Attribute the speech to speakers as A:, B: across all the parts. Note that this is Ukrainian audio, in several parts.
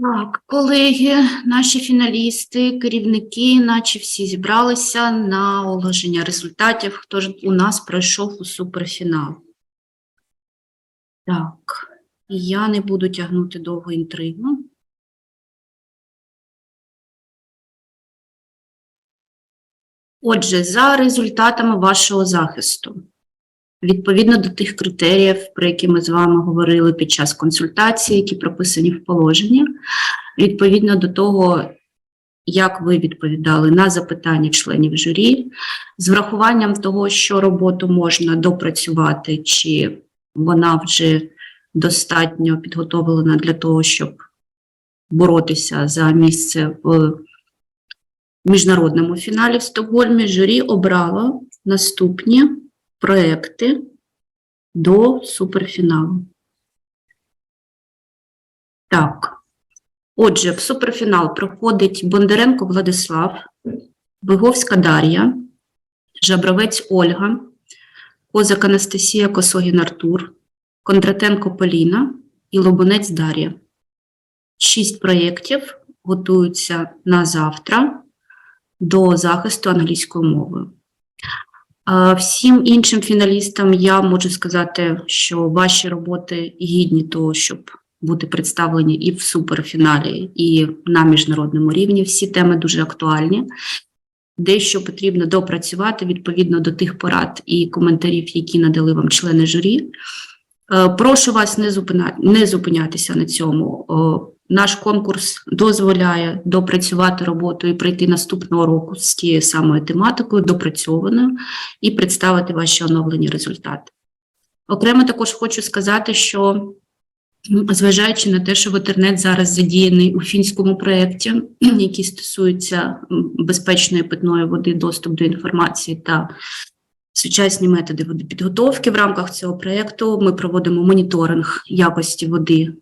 A: Так, колеги, наші фіналісти, керівники, наче всі зібралися на оголошення результатів. Хто ж у нас пройшов у суперфінал? Так, я не буду тягнути довго інтригу. Отже, за результатами вашого захисту, відповідно до тих критеріїв, про які ми з вами говорили під час консультації, які прописані в положенні, відповідно до того, як ви відповідали на запитання членів журі, з врахуванням того, що роботу можна допрацювати, чи вона вже достатньо підготовлена для того, щоб боротися за місце в міжнародному фіналі в Стокгольмі, журі обрало наступні проекти до суперфіналу. Так. Отже, в суперфінал проходить Бондаренко Владислав, Виговська Дар'я, Жабровець Ольга, Козак Анастасія Косогін Артур, Кондратенко Поліна і Лобунець Дар'я. Шість проєктів готуються на завтра до захисту англійською мовою. Всім іншим фіналістам я можу сказати, що ваші роботи гідні того, щоб бути представлені і в суперфіналі, і на міжнародному рівні. Всі теми дуже актуальні. Дещо потрібно допрацювати відповідно до тих порад і коментарів, які надали вам члени журі. Е, Прошу вас не, зупинятися на цьому. Наш конкурс дозволяє допрацювати роботу і прийти наступного року з тією самою тематикою, допрацьованою, і представити ваші оновлені результати. Окремо також хочу сказати, що зважаючи на те, що Ватернет зараз задіяний у фінському проєкті, який стосується безпечної питної води, доступ до інформації та сучасні методи водопідготовки в рамках цього проєкту, ми проводимо моніторинг якості води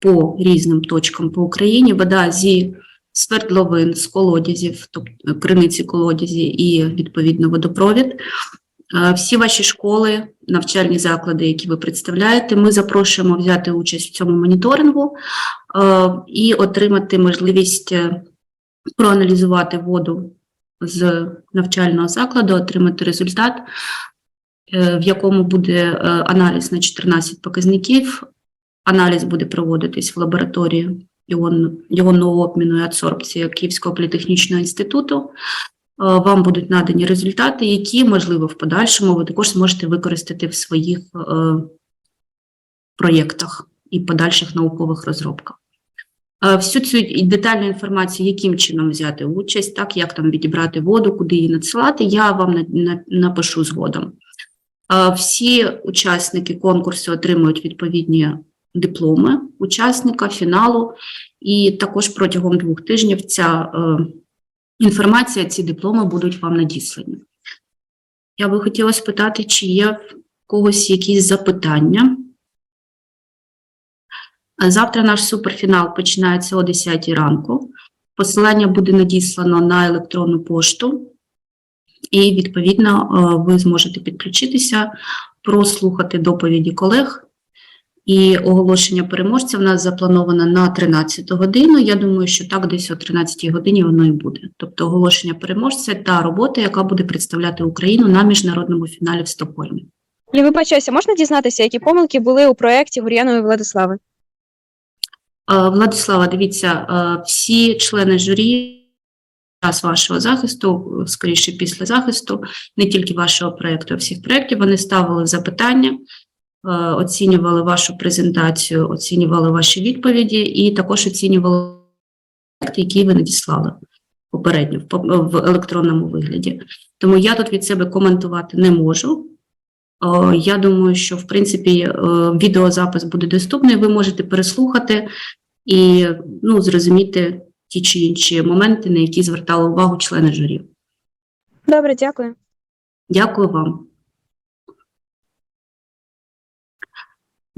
A: по різним точкам по Україні. Вода зі свердловин, з колодязів, тобто криниці колодязі і відповідно водопровід. Е, Всі ваші школи, навчальні заклади, які ви представляєте, ми запрошуємо взяти участь в цьому моніторингу е, і отримати можливість е, проаналізувати воду з навчального закладу, отримати результат, е, в якому буде е, аналіз на 14 показників. Аналіз буде проводитись в лабораторії іон- іонного обміну і адсорбції Київського політехнічного інституту. Е, Вам будуть надані результати, які, можливо, в подальшому ви також зможете використати в своїх е, проєктах і подальших наукових розробках. Е, Всю цю детальну інформацію, яким чином взяти участь, так, як там відібрати воду, куди її надсилати, я вам на- на- напишу згодом. Всі учасники конкурсу отримують відповідні дипломи учасника фіналу, і також протягом двох тижнів ця е, інформація, ці дипломи будуть вам надіслані. Я би хотіла спитати, чи є в когось якісь запитання. Завтра наш суперфінал починається о 10 ранку. Посилання буде надіслано на електронну пошту, і, відповідно, е, ви зможете підключитися, прослухати доповіді колег. І оголошення переможця в нас заплановано на 13 годину. Я думаю, що так десь о 13 годині воно і буде. Тобто оголошення переможця та робота, яка буде представляти Україну на міжнародному фіналі в Стокгольмі.
B: Я вибачаюся, можна дізнатися, які помилки були у проєкті Гур'янової Владислави?
A: Владислава, дивіться, всі члени журі час вашого захисту, скоріше після захисту, не тільки вашого проєкту, а всіх проєктів, вони ставили запитання, оцінювали вашу презентацію, оцінювали ваші відповіді і також оцінювали проєкт, який ви надіслали попередньо в електронному вигляді. Тому я тут від себе коментувати не можу. Е, Я думаю, що в принципі е, відеозапис буде доступний. Ви можете переслухати і ну, зрозуміти ті чи інші моменти, на які звертали увагу члени журі.
B: Добре, дякую.
A: Дякую вам.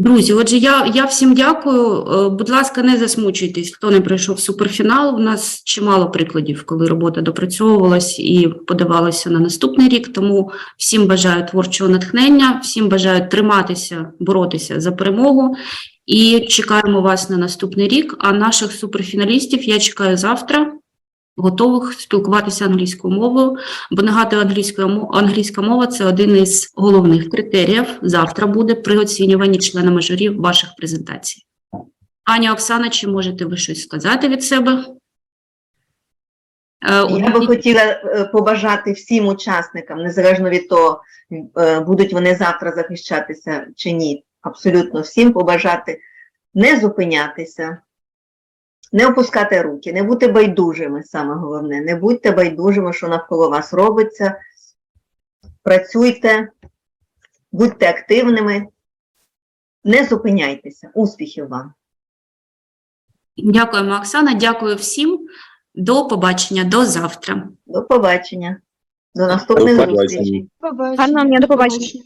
A: Друзі, отже, я, я всім дякую. Е, Будь ласка, не засмучуйтесь, хто не пройшов суперфінал. У нас чимало прикладів, коли робота допрацьовувалась і подавалася на наступний рік. Тому всім бажаю творчого натхнення, всім бажаю триматися, боротися за перемогу І чекаємо вас на наступний рік. А наших суперфіналістів я чекаю завтра, готових спілкуватися англійською мовою. Бо нагадую, англійська мова, англійська мова це один із головних критеріїв. Завтра буде при оцінюванні членами журі ваших презентацій. Аня Оксана, чи можете ви щось сказати від себе? Е,
C: Я би хотіла е, побажати всім учасникам, незалежно від того, е, будуть вони завтра захищатися чи ні, абсолютно всім побажати не зупинятися, не опускати руки, не бути байдужими, саме головне, не будьте байдужими, що навколо вас робиться. Працюйте, будьте активними, не зупиняйтеся. Успіхів вам!
A: Дякуємо, Оксана. Дякую всім. До побачення, до завтра.
C: До побачення. До наступних зустрічей.
B: Гарного дня, до побачення.